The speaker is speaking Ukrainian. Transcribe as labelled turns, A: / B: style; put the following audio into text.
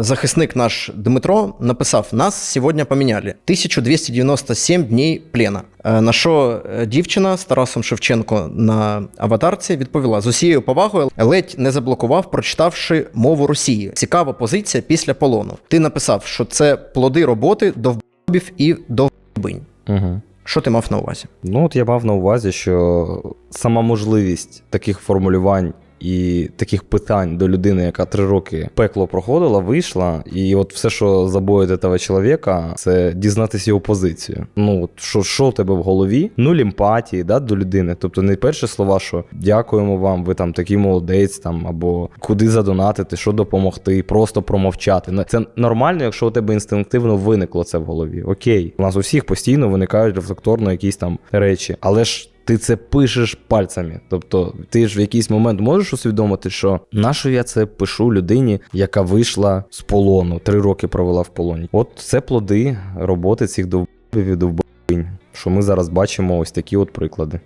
A: Захисник наш Дмитро написав: нас сьогодні поміняли 1297 днів плена. Е, На що е, дівчина з Тарасом Шевченко на аватарці відповіла з усією повагою, ледь не заблокував, прочитавши мову Росії. Цікава позиція після полону. Ти написав, що це плоди роботи довбів і довбинь.
B: Угу.
A: Що ти мав на увазі?
B: Ну, от я мав на увазі, що сама можливість таких формулювань і таких питань до людини, яка три роки пекло проходила, вийшла. І от все, що забоїть того чоловіка, це дізнатися його позицію. Ну, от що, що в тебе в голові? Нуль емпатії да, до людини. Тобто не перші слова, що дякуємо вам, ви там такий молодець, там або куди задонатити, що допомогти, просто промовчати. Ну, Це нормально, якщо у тебе інстинктивно виникло це в голові. Окей, у нас у всіх постійно виникають рефлекторно якісь там речі, але ж. Ти це пишеш пальцями. Тобто, ти ж в якийсь момент можеш усвідомити, що нащо я це пишу людині, яка вийшла з полону, три роки провела в полоні. От це плоди роботи цих довбів і довбинь, що ми зараз бачимо ось такі от приклади.